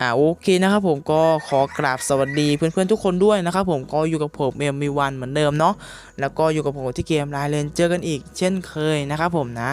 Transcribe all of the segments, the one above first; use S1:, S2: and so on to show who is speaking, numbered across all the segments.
S1: อ่าโอเคนะครับผมก็ขอกราบสวัสดีเพื่อนๆทุกคนด้วยนะครับผมก็อยู่กับผมเมมมีวันเหมือนเดิมเนาะแล้วก็อยู่กับผมที่เกมไลน์เลนเจอกันอีกเช่นเคยนะครับผมนะ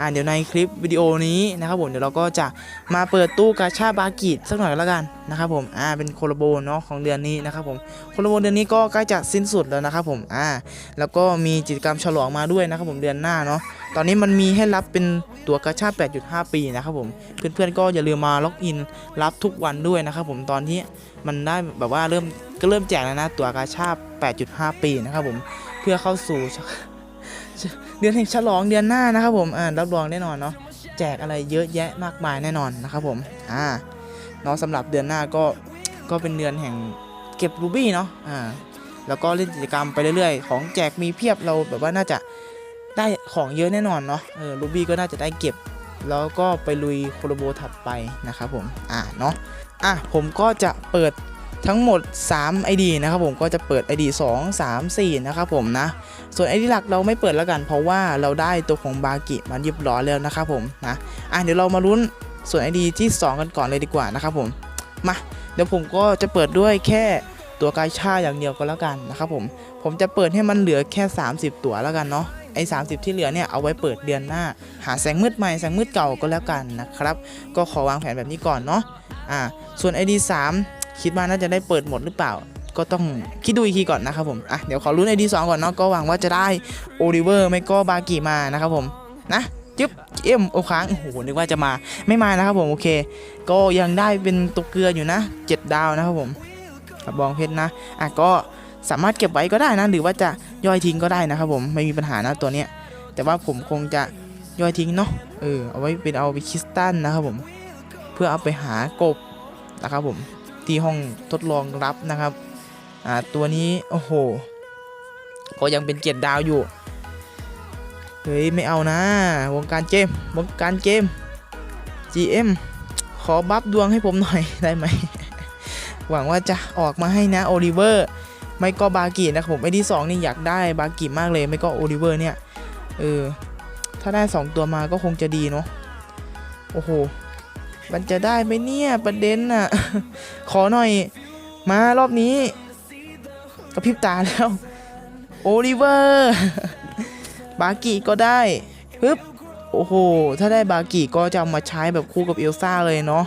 S1: อ่าเดี๋ยวในคลิปวิดีโอนี้นะครับผมเดี๋ยวเราก็จะมาเปิดตู้กาชาบากิสักหน่อยแล้วกันนะครับผมอ่าเป็นโคโลโบเนาะของเดือนนี้นะครับผมโคโลโบเดือนนี้ก็ใกล้จะสิ้นสุดแล้วนะครับผมอ่าแล้วก็มีกิจกรรมฉลองมาด้วยนะครับผมเดือนหน้าเนาะตอนนี้มันมีให้รับเป็นตัวกาชา 8.5 ปีนะครับผมเพื่อนๆก็อย่าลืมมาล็อกอินรับทุกวันด้วยนะครับผมตอนที่มันได้แบบว่าเริ่มก็เริ่มแจกแล้วนะตัวกาชา 8.5 ปีนะครับผมเพื่อเข้าสู่ เดือนแห่งฉลองเดือนหน้านะครับผมอ่ารับรองแน่นอนเนาะแจกอะไรเยอะแยะมากมายแน่นอนนะครับผมอ่าเนาะสำหรับเดือนหน้าก็ก็เป็นเดือนแห่งเก็บรูบี้เนาะอ่าแล้วก็เล่นกิจกรรมไปเรื่อยๆ ของแจกมีเพียบเราแบบว่าน่าจะได้ของเยอะแน่นอนเนาะเออรูบี้ก็น่าจะได้เก็บ แล้วก็ไปลุยโคโลโบถัดไปนะครับผมอ่าเนาะอะผมก็จะเปิด ทั้งหมด 3 ID นะครับผมก็จะเปิด ID 2 3 4 นะครับผมนะ ส่วน ID หลักเราไม่เปิดแล้วกัน เพราะว่าเราได้ตัวของบากิมาเรียบร้อยแล้วนะครับผมนะอะเดี๋ยวเรามาลุ้นส่วน ID ที่ 2 กันก่อนเลยดีกว่านะครับผมมาเดี๋ยวผมก็จะเปิดด้วยแค่ตัวกายชาอย่างเดียวก็แล้วกันนะครับผมผมจะเปิดให้มันเหลือแค่ 30 ตัวแล้วกันเนาะไอ้30 ที่เหลือเนี่ยเอาไว้เปิดเดือนหน้า หาแสงมืดใหม่แสงมืดเก่าก็แล้วกันนะครับ ก็ขอวางแผนแบบนี้ก่อนเนาะอ่าส่วน ID 3 คิดว่าน่าจะได้เปิดหมดหรือเปล่า ก็ต้องคิดดูอีกทีก่อนนะครับผมอะเดี๋ยวขอรุ้น ID 2ก่อนเนาะก็หวังว่าจะได้โอลิเวอร์ไม่ก็บากิมานะครับผมนะจึ๊บเอ็มโอค้างโอ้โหนึกว่าจะมาไม่มานะครับผมโอเค ก็ยังได้เป็นตัวเกลืออยู่นะ 7 ดาวนะครับผมกระบองเพชรนะอะก็สามารถเก็บไว้ก็ได้นะ หรือว่าจะย่อยทิ้งก็ได้นะครับผมไม่มีปัญหานะตัวเนี้ยแต่ว่าผมคงจะย่อยทิ้งเนาะเออเอาไว้เป็นเอาไปคริสตัลนะครับผม เพื่อเอาไปหากบนะครับผม ที่ห้องทดลองรับนะครับอ่าตัวนี้โอ้โหก็ยังเป็นเกียรติดาวอยู่เฮ้ยไม่เอานะ วงการเกมวงการเกม GM ขอบัฟดวงให้ผมหน่อยได้ไหม หวังว่าจะออกมาให้นะโอลิเวอร์ไม่ก็บากินะครับผมไอที่สองนี่อยากได้บากิมากเลย ไม่ก็โอลิเวอร์เนี่ยเออถ้าได้ 2 ตัวมาก็คงจะดีเนาะโอ้โห มันจะได้ไหมเนี่ยประเด็นน่ะ ขอหน่อย มารอบนี้กระพริบตาแล้ว โอลิเวอร์บากิก็ได้ปึ๊บโอ้โห ถ้าได้บากิก็จะเอามาใช้แบบคู่กับเอลซ่าเลยเนาะ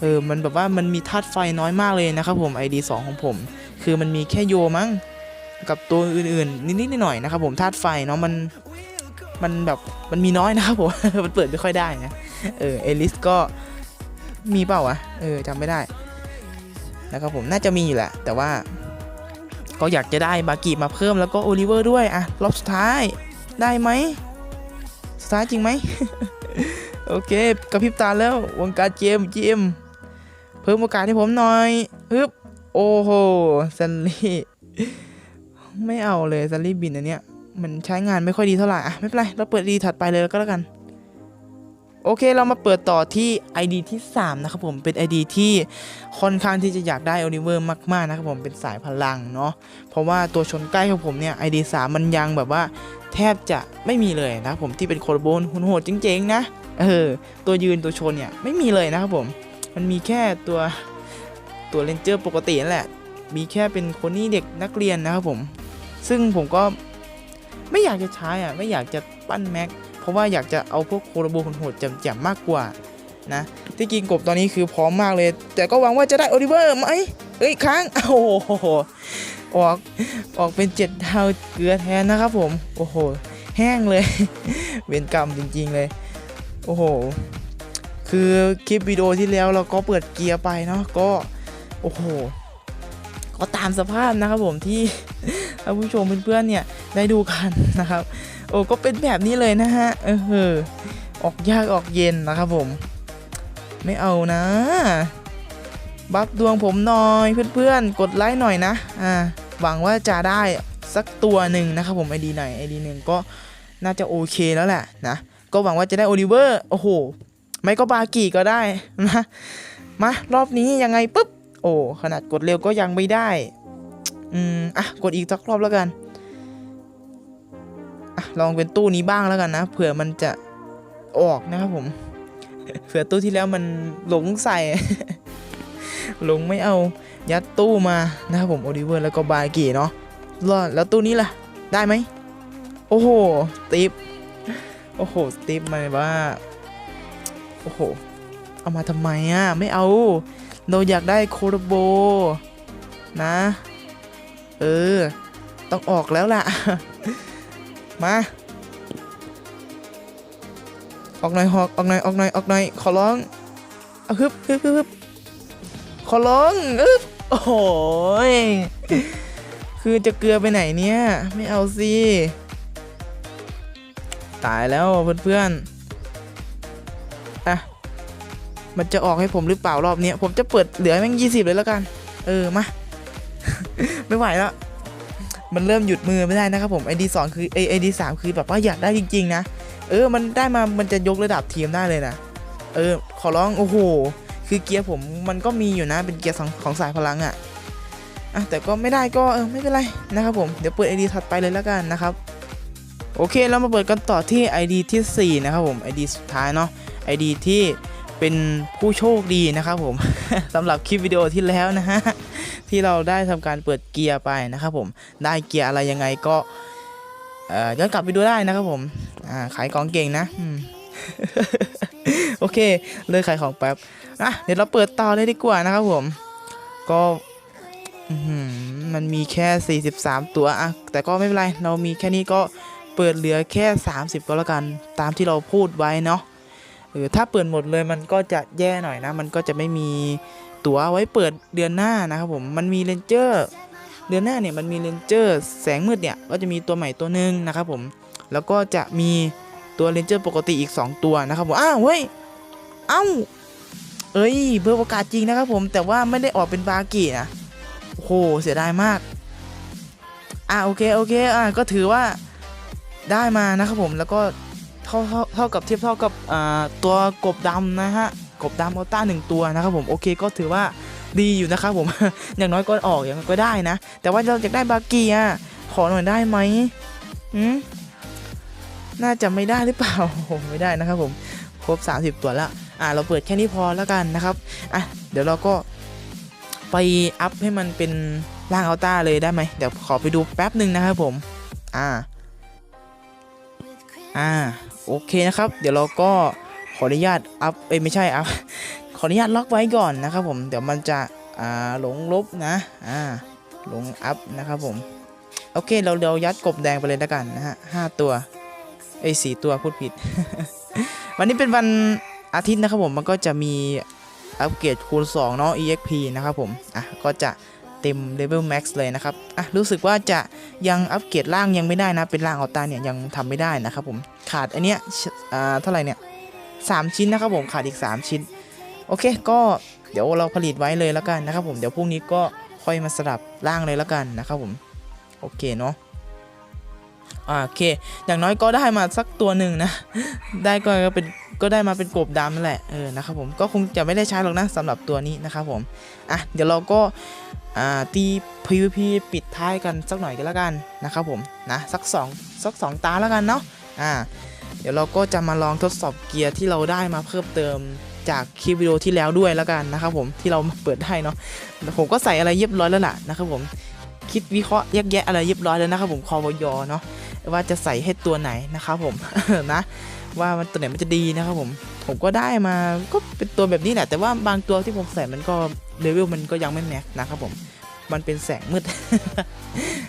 S1: เออ มันแบบว่ามันมีธาตุไฟน้อยมากเลยนะครับผม ID 2 ของผม คือมันมีแค่โยมั้ง กับตัวอื่นๆ นิดๆหน่อยๆนะครับผมธาตุไฟเนาะมัน มันแบบ มันมีน้อยนะครับผม มันเปิดไม่ค่อยได้นะ เออ เอลิสก็ มีเปล่าวะเออจำไม่ได้นะครับผมน่าจะมีอยู่แหละ แต่ว่า ก็อยากจะได้บากิมาเพิ่มแล้วก็โอลิเวอร์ด้วยอะรอบสุดท้ายได้ไหมสุดท้ายจริงไหมโอเคกระพริบตาแล้ววงการเกมเกมเพิ่มโอกาสให้ผมหน่อยฮึบโอ้โหซันลี่ไม่เอาเลยซันลี่บินอันเนี้ยมันใช้งานไม่ค่อยดีเท่าไหร่อะไม่เป็นไรเราเปิดดีถัดไปเลยก็แล้วกัน โอเคเรามาเปิดต่อที่ ID ที่ 3 นะครับผมเป็น ID ที่ค่อนข้างที่จะอยากได้โอลิเวอร์มากๆนะครับผมเป็นสายพลังเนาะเพราะว่าตัวชนใกล้ของผมเนี่ย ID 3 มันยังแบบว่าแทบจะไม่มีเลยนะครับผมที่เป็นโคลโบนหุ่นโหดจริงๆนะเออตัวยืนตัวชนเนี่ยไม่มีเลยนะครับผมมันมีแค่ตัวตัวเลนเจอร์ปกตินั่นแหละ มีแค่เป็นคนนี่เด็กนักเรียนนะครับผม ซึ่งผมก็ไม่อยากจะใช้อะไม่อยากจะปั้นแม็ก ราะว่าอยากจะเอาพวกโคโรโบโหดๆแจ่มๆมากกว่านะที่กินกบตอนนี้คือพร้อมมากเลย แต่ก็หวังว่าจะได้โอลิเวอร์ไหมเอ้ยค้างโอ้โหออกออกเป็นเจ็ดดาวเกลือแทนนะครับผม โอ้โห แห้งเลย เวรกรรมจริงๆเลย โอ้โห คือคลิปวิดีโอที่แล้วเราก็เปิดเกียร์ไปเนาะก็ โอ้โห ก็ตามสภาพนะครับผมที่ท่านผู้ชมเพื่อนๆเนี่ย ได้ดูกันนะครับ โอ้ก็เป็นแบบนี้เลยนะฮะเออเออออกยากออกเย็นนะครับผม ไม่เอานะ บัฟดวงผมหน่อยเพื่อนๆ กดไลค์หน่อยนะ อ่า หวังว่าจะได้สักตัวหนึ่งนะครับผมไอดีไหนไอดีหนึ่งก็น่าจะโอเคแล้วแหละนะ ก็หวังว่าจะได้โอลิเวอร์ โอ้โห ไม่ก็บากิก็ได้นะ มารอบนี้ยังไงปุ๊บ โอ้ ขนาดกดเร็วก็ยังไม่ได้ อืม อะ กดอีกสักรอบแล้วกัน ลองเป็นตู้นี้บ้างแล้วกันนะ เผื่อมันจะออกนะครับผม เผื่อตู้ที่แล้วมันหลงใส่ลงไม่เอายัดตู้มานะครับผมโอลิเวอร์แล้วก็บากิเนาะรอดแล้วตู้นี้ล่ะ ได้ไหม โอ้โหสตีฟโอ้โหสตีฟมาว่า โอ้โห เอามาทำไมอะ ไม่เอา เราอยากได้โคโรโบ นะ เออ ต้องออกแล้วล่ะ มา ออกหน่อยหอกออกหน่อยออกหน่อยออกหน่อยขอร้องเอาฮึบฮึบฮึบขอร้องอึบโอ้โหยคือจะเกลือไปไหนเนี่ย ไม่เอาสิตายแล้วเพื่อนๆอะมันจะออกให้ผมหรือเปล่ารอบเนี้ยผมจะเปิดเหลือแม่งยี่สิบเลยแล้วกัน เออมา ไม่ไหวแล้ว มันเริ่มหยุดมือไม่ได้นะครับผมไอดีสองคือไอไอดีสามคือแบบว่าอยากได้จริง ๆ นะ เออมันได้มามันจะยกระดับทีมได้เลยนะ เออ ขอร้องโอ้โห คือเกียร์ผมมันก็มีอยู่นะเป็นเกียร์ของของสายพลังอะ่ะอะแต่ก็ไม่ได้ก็เออไม่เป็นไรนะครับผมเดี๋ยวเปิด ID ถัดไปเลยแล้วกันนะครับโอเคเรามาเปิดกันต่อที่ ID ทีสี่ 4 นะครับผม ID สุดท้ายเนาะ ID ที่เป็นผู้โชคดีนะครับผม สำหรับคลิปวิดีโอที่แล้วนะฮะ ที่เราได้ทำการเปิดเกียร์ไปนะครับผมได้เกียร์อะไรยังไงก็เออย้อนกลับไปดูได้นะครับผมาขายของเก่งนะโอเคเลยขายของแป๊บอะเดี๋ยวเราเปิดต่อเลยดีกว่านะครับผม ก็มันมีแค่ 43 ตัวอะแต่ก็ไม่เป็นไร เรามีแค่นี้ก็เปิดเหลือแค่ 30 ก็แล้วกัน ตามที่เราพูดไว้เนาะเออถ้าเปิดหมดเลยมันก็จะแย่หน่อยนะ มันก็จะไม่มี ตั๋วไว้เปิดเดือนหน้านะครับผมมันมีเลนเจอร์เดือนหน้าเนี่ยมันมีเลนเจอร์แสงมืดเนี่ยก็จะมีตัวใหม่ตัวหนึ่งนะครับผมแล้วก็จะมีตัวเลนเจอร์ปกติอีก 2 ตัวนะครับผมอ้าวเฮ้ยเอ้าเอ้ยเบอร์ประกาศจริงนะครับผมแต่ว่าไม่ได้ออกเป็นบากินะโอ้โหเสียดายมากอ่าโอเคโอเคอ่าก็ถือว่าได้มานะครับผมแล้วก็เท่าเท่าเท่ากับเทียบเท่ากับอ่าตัวกบดำนะฮะ กบดำอัลต้าหนึ่งตัวนะครับผมโอเคก็ถือว่าดีอยู่นะครับผม อย่างน้อยก็ออกอย่างก็ได้นะ แต่ว่าเราอยากได้บากีอะขอหน่อยได้ไหมอืมน่าจะไม่ได้หรือเปล่าผมไม่ได้นะครับผม ครบ 30 ตัวแล้วอ่า เราเปิดแค่นี้พอแล้วกันนะครับ อะ เดี๋ยวเราก็ไปอัพให้มันเป็นร่างอัลต้าเลยได้ไหม เดี๋ยวขอไปดูแป๊บหนึ่งนะครับผม อ่า อ่า โอเคนะครับ เดี๋ยวเราก็ ออนุญาตอัพเอ้ยไม่ใช่อัพขออนุญาตล็อกไว้ก่อนนะครับผมเดี๋ยวมันจะอ่าหลงลบนะอ่าหลงอัพนะครับผมโอเคเราเดี๋ยวยัดกบแดงไปเลยแล้วกันนะฮะห้าตัวเอ้ยสี่ตัวพูดผิด วันนี้เป็นวันอาทิตย์นะครับผมมันก็จะมีอัปเกรดคูณ2เนาะ EXP นะครับผมอะก็จะเต็มเลเวล max เลยนะครับอะรู้สึกว่าจะยังอัปเกรดร่างยังไม่ได้นะ เป็นร่างอัลตาเนี่ยยังทำไม่ได้นะครับผมขาดอันเนี้ยอ่าเท่าไหร่เนี่ย สามชิ้นนะครับผมขาดอีก 3 ชิ้น โอเค ก็เดี๋ยวเราผลิตไว้เลยแล้วกันนะครับผมเดี๋ยวพรุ่งนี้ก็ค่อยมาสลับร่างเลยแล้วกันนะครับผมโอเคเนาะโอเค อย่างน้อยก็ได้มาสักตัวหนึ่งนะ ได้ก็เป็นก็ได้มาเป็นกบดำนั่นแหละ เออ นะครับผม ก็คงจะไม่ได้ใช้หรอกนะสำหรับตัวนี้นะครับผม อะ เดี๋ยวเราก็อ่าตี PVP ปิดท้ายกันสักหน่อยกันแล้วกันนะครับผม นะ สัก2สัก 2 ตาแล้วกันเนาะ อ่า เดี๋ยวเราก็จะมาลองทดสอบเกียร์ที่เราได้มาเพิ่มเติมจากคลิปวิดีโอที่แล้วด้วยแล้วกันนะครับผมที่เราเปิดได้เนาะผมก็ใส่อะไรเรียบร้อยแล้วล่ะนะครับผมคิดวิเคราะห์แยกแยะอะไรเรียบร้อยแล้วนะครับผมคอวยอเนาะว่าจะใส่ให้ตัวไหนนะครับผมนะว่ามันตัวไหนมันจะดีนะครับผมผมก็ได้มาก็เป็นตัวแบบนี้แหละแต่ว่าบางตัวที่ผมใส่มันก็เลเวลมันก็ยังไม่แม็กซ์นะครับผมมันเป็นแสงมืด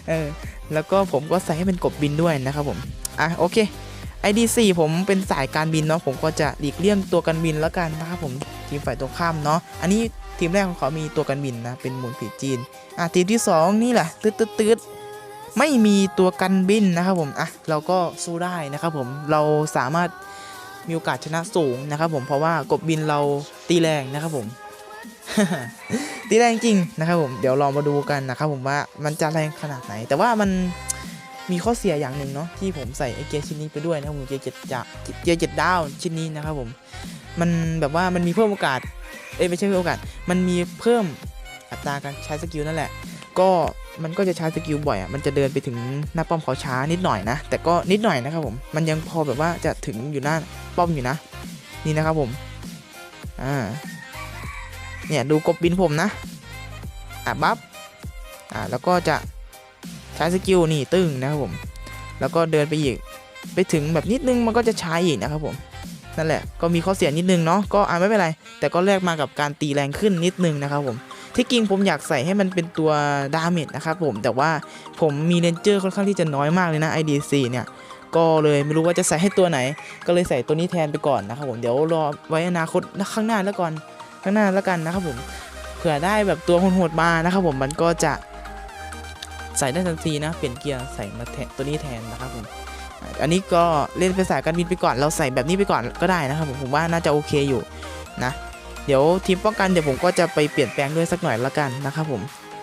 S1: เออแล้วก็ผมก็ใส่ให้เป็นกบบินด้วยนะครับผมอะโอเค ID4 ผมเป็นสายการบินเนาะผมก็จะหลีกเลี่ยงตัวกันบินแล้วกันนะครับผมทีมฝ่ายตรงข้ามเนาะอันนี้ทีมแรกของเขามีตัวกันบินนะเป็นหมุนผีจีนอะทีมที่สองนี่แหละตืดตืดตืดไม่มีตัวกันบินนะครับผมอะเราก็สู้ได้นะครับผมเราสามารถมีโอกาสชนะสูงนะครับผมเพราะว่ากบบินเราตีแรงนะครับผมตีแรงจริงนะครับผมเดี๋ยวลองมาดูกันนะครับผมว่ามันจะแรงขนาดไหน แต่ว่ามัน มีข้อเสียอย่างหนึ่งเนาะที่ผมใส่ไอเกียร์ชิ้นนี้ไปด้วยนะครับผมเกียร์เจ็ดจาเกียร์เจ็ดดาวชิ้นนี้นะครับผมมันแบบว่ามันมีเพิ่มโอกาสเอ้ไม่ใช่เพิ่มโอกาส มันมีเพิ่มอัตราการใช้สกิลนั่นแหละ ก็มันก็จะใช้สกิลบ่อยอะมันจะเดินไปถึงหน้าป้อมเขาช้านิดหน่อยนะ แต่ก็นิดหน่อยนะครับผมมันยังพอแบบว่าจะถึงอยู่หน้าป้อมอยู่นะ นี่นะครับผมอ่าเนี่ยดูกบบินผมนะอะบัฟอะแล้วก็จะ ช้สกิลนี่ตึ้งนะครับผม แล้วก็เดินไปอีกไปถึงแบบนิดนึงมันก็จะใช้อีกนะครับผมนั่นแหละก็มีข้อเสียนิดนึงเนาะก็อ่าไม่เป็นไร แต่ก็แลกมากับการตีแรงขึ้นนิดนึงนะครับผมที่จริงผมอยากใส่ให้มันเป็นตัวดาเมจนะครับผมแต่ว่าผมมีเรนเจอร์ค่อนข้างที่จะน้อยมากเลยนะ IDC เนี่ยก็เลยไม่รู้ว่าจะใส่ให้ตัวไหน ก็เลยใส่ตัวนี้แทนไปก่อนนะครับผมเดี๋ยวรอไว้อนาคตข้างหน้าแล้วก่อนข้างหน้าแล้วกันนะครับผมเผื่อได้แบบตัวโหดๆมานะครับผมมันก็จะ ใส่ได้ทันทีนะ เปลี่ยนเกียร์ใส่มาแทนตัวนี้แทนนะครับผม อันนี้ก็เล่นเป็นสายการบินไปก่อน เราใส่แบบนี้ไปก่อนก็ได้นะครับผม ผมว่าน่าจะโอเคอยู่นะ เดี๋ยวทีมป้องกันเดี๋ยวผมก็จะไปเปลี่ยนแปลงด้วยสักหน่อยละกันนะครับผม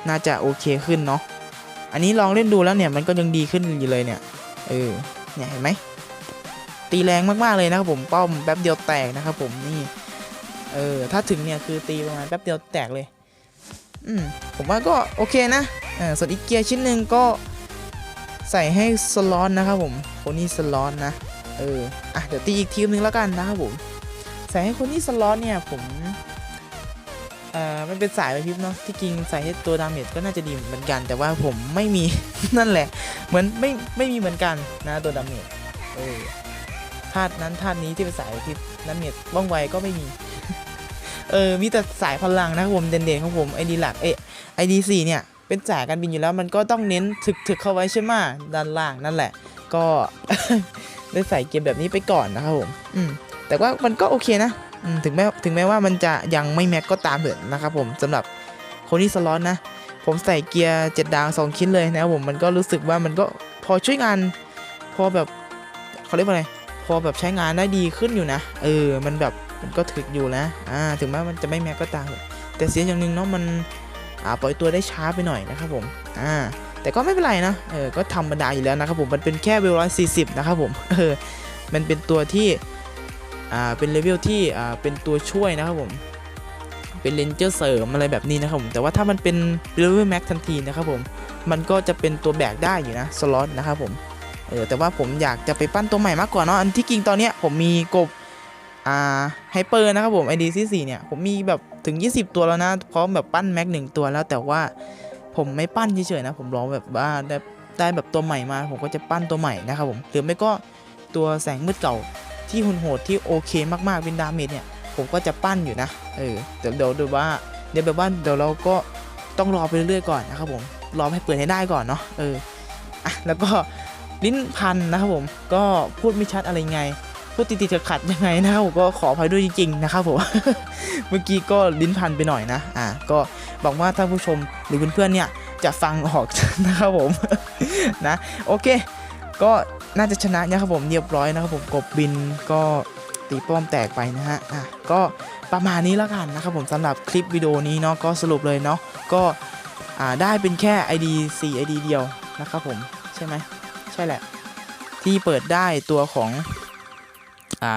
S1: น่าจะโอเคขึ้นเนาะ อันนี้ลองเล่นดูแล้วเนี่ยมันก็ยังดีขึ้นอยู่เลยเนี่ย เออ เนี่ยเห็นไหม ตีแรงมากๆเลยนะครับผม ป้อมแป๊บเดียวแตกนะครับผมนี่ เออ ถ้าถึงเนี่ยคือตีประมาณแป๊บเดียวแตกเลย อืม ผมว่าก็โอเคนะ ส่วนอีกเกียร์ชิ้นหนึ่งก็ใส่ให้สล็อตนะครับผมคนนี้สล็อตนะเอออะเดี๋ยวตีอีกทีมหนึ่งแล้วกันนะครับผมใส่ให้คนนี้สล็อตเนี่ยผมเอ่อมันเป็นสายไปพิบเนาะที่จริงใส่ให้ตัวดาเมจก็น่าจะดีเหมือนกัน แต่ว่าผมไม่มี นั่นแหละเหมือนไม่ไม่มีเหมือนกันนะตัวดาเมจเออธาตุนั้นธาตุนี้ที่เป็นสายไปพิบดาเมจว่องไวก็ไม่มีเออมีแต่สายพลังนะครับผมเด่นๆของผมไอดีหลักเอไอดีสี่เนี่ย เป็นสายการบินอยู่แล้ว มันก็ต้องเน้นถึกๆเข้าไว้ใช่ไหมด้านล่างนั่นแหละ ก็ได้ใส่เกมแบบนี้ไปก่อนนะครับผมอืมแต่ว่ามันก็โอเคนะถึงแม้ถึงแม้ว่ามันจะยังไม่แม็กก็ตามเถอะนะครับผมสำหรับคนที่สล็อตนะ ผมใส่เกียร์7ดาว2ชิ้นเลยนะครับผมมันก็รู้สึกว่ามันก็พอช่วยงาน พอแบบเขาเรียกว่าอะไรพอแบบใช้งานได้ดีขึ้นอยู่นะเออมันแบบมันก็ถึกอยู่นะอ่าถึงแม้มันจะไม่แม็กก็ตามแต่เสียอย่างหนึ่งเนาะมัน ปล่อยตัวได้ช้าไปหน่อยนะครับผมอ่าแต่ก็ไม่เป็นไรนะเออก็ธรรดาอยู่แล้วนะครับผมมันเป็นแค่เวลร้อยสี่สิบนะครับผมเออมันเป็นตัวที่อ่าเป็นเลเวลที่อ่าเป็นตัวช่วยนะครับผมเป็นเลนเจอร์เสริมอะไรแบบนี้นะครับผมแต่ว่าถ้ามันเป็นเลเวลแม็กทันทีนะครับผมมันก็จะเป็นตัวแบกได้อยู่นะสล็อตนะครับผมเออแต่ว่าผมอยากจะไปปั้นตัวใหม่มากกว่าเนาะอันที่จริงตอนเนี้ยผมมีกบ อ่าไฮเปอร์นะครับผม ID ที่เนี่ยผมมีแบบถึง 20 ตัวแล้วนะ พร้อมแบบปั้นแม็กหนึ่งตัวแล้วแต่ว่าผมไม่ปั้นเฉยๆนะ ผมรอแบบว่าได้ได้แบบตัวใหม่มา ผมก็จะปั้นตัวใหม่นะครับผมหรือไม่ก็ตัวแสงมืดเก่าที่หุนโหดที่โอเคมากๆเป็นดาเมจเนี่ยผมก็จะปั้นอยู่นะเออเดี๋ยวเดี๋ยวดูว่าเดี๋ยวแบบว่าเดี๋ยวเราก็ต้องรอไปเรื่อยๆก่อนนะครับผมรอให้เปิดให้ได้ก่อนเนาะเอออะแล้วก็ลิ้นพันนะครับผมก็พูดไม่ชัดอะไรไง พูดติดๆขัดยังไงนะครับผมก็ขออภัยด้วยจริงๆนะครับผมเมื่อกี้ก็ลิ้นพันไปหน่อยนะอ่าก็หวังว่าท่านผู้ชมหรือเพื่อนๆเนี่ยจะฟังออกนะครับผมนะโอเค ก็น่าจะชนะนะครับผมเรียบร้อยนะครับผมกบบินก็ตีป้อมแตกไปนะฮะอะก็ประมาณนี้แล้วกันนะครับผมสำหรับคลิปวิดีโอนี้เนาะก็สรุปเลยเนาะก็อ่าได้เป็นแค่ ID 4 ID เดียวนะครับผมใช่ไหมใช่แหละ ที่เปิดได้ตัวของ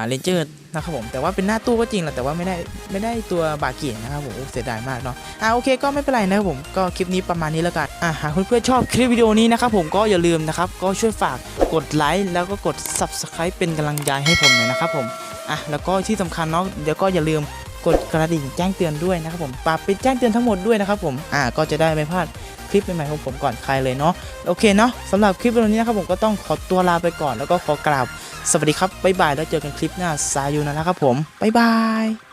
S1: เลนเจอร์นะครับผมแต่ว่าเป็นหน้าตู้ก็จริงแหละแต่ว่าไม่ได้ไม่ได้ตัวบาเกียนะครับผมเสียดายมากเนาะอ่าโอเคก็ไม่เป็นไรนะครับผมก็คลิปนี้ประมาณนี้แล้วกันอ่าหากเพื่อนๆชอบคลิปวิดีโอนี้นะครับผมก็อย่าลืมนะครับก็ช่วยฝากกดไลค์แล้วก็กด subscribe เป็นกำลังใจให้ผมหน่อยนะครับผมอะแล้วก็ที่สำคัญเนาะเดี๋ยวก็อย่าลืมกดกระดิ่งแจ้งเตือนด้วยนะครับผมปรับปิดแจ้งเตือนทั้งหมดด้วยนะครับผมอ่าก็จะได้ไม่พลาด คลิปใหม่ๆของผมก่อนใครเลยเนาะโอเคเนาะสำหรับคลิปวันนี้นะครับผมก็ต้องขอตัวลาไปก่อนแล้วก็ขอกราบสวัสดีครับบ๊ายบายแล้วเจอกันคลิปหน้าซายูนะครับผมบ๊ายบาย